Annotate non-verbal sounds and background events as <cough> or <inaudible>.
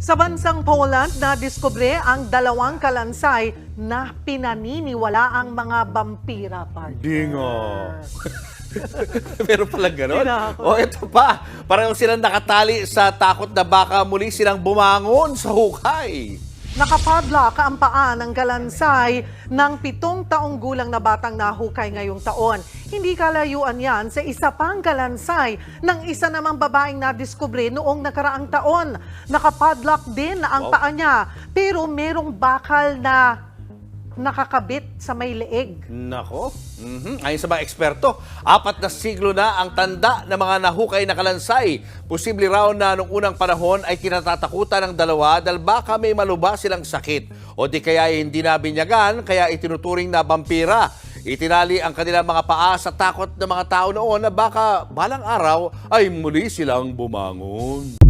Sa bansang Poland, nadiskubre ang dalawang kalansay na pinaniniwala ang mga vampira partner. Dingo. <laughs> Meron pala ganon? Tinakot. O ito pa, parang silang nakatali sa takot na baka muli silang bumangon sa hukay. Nakapadlock ang paa ng kalansay ng pitong taong gulang na batang nahukay ngayong taon. Hindi kalayuan yan sa isa pang kalansay ng isa namang babaeng nadiskubre noong nakaraang taon. Nakapadlock din ang Wow. paa niya pero merong bakal na nakakabit sa may leeg. Nako. Mhm. Ayon sa mga eksperto, apat na siglo na ang tanda ng mga nahukay na kalansay. Posible raw na nung unang panahon ay kinatatakutan ng dalawa dahil baka may maluba silang sakit. O di kaya hindi nabinyagan, kaya itinuturing na vampira. Itinali ang kanilang mga paa sa takot ng mga tao noon na baka balang araw ay muli silang bumangon.